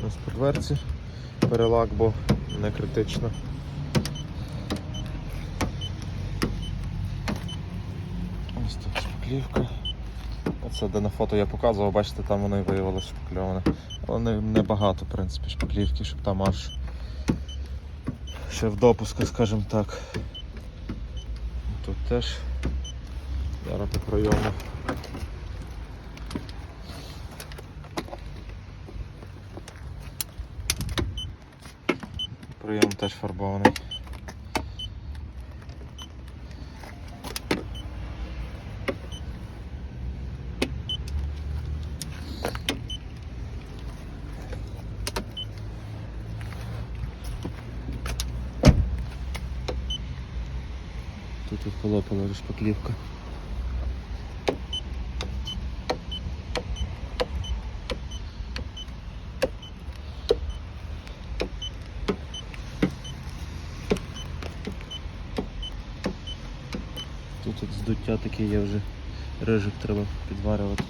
По дверці. Перелак, бо не критично. Ось тут шпаклівка. Оце де на фото я показував, бачите, там воно і виявилося шпакльоване. Але не, не багато, в принципі, шпаклівки, щоб там аж ще в допуску, скажімо так. Тут теж зараз по пройому. Прийом теж фарбований. Тут от полопала Тут от здуття таке є вже рижик треба підварювати.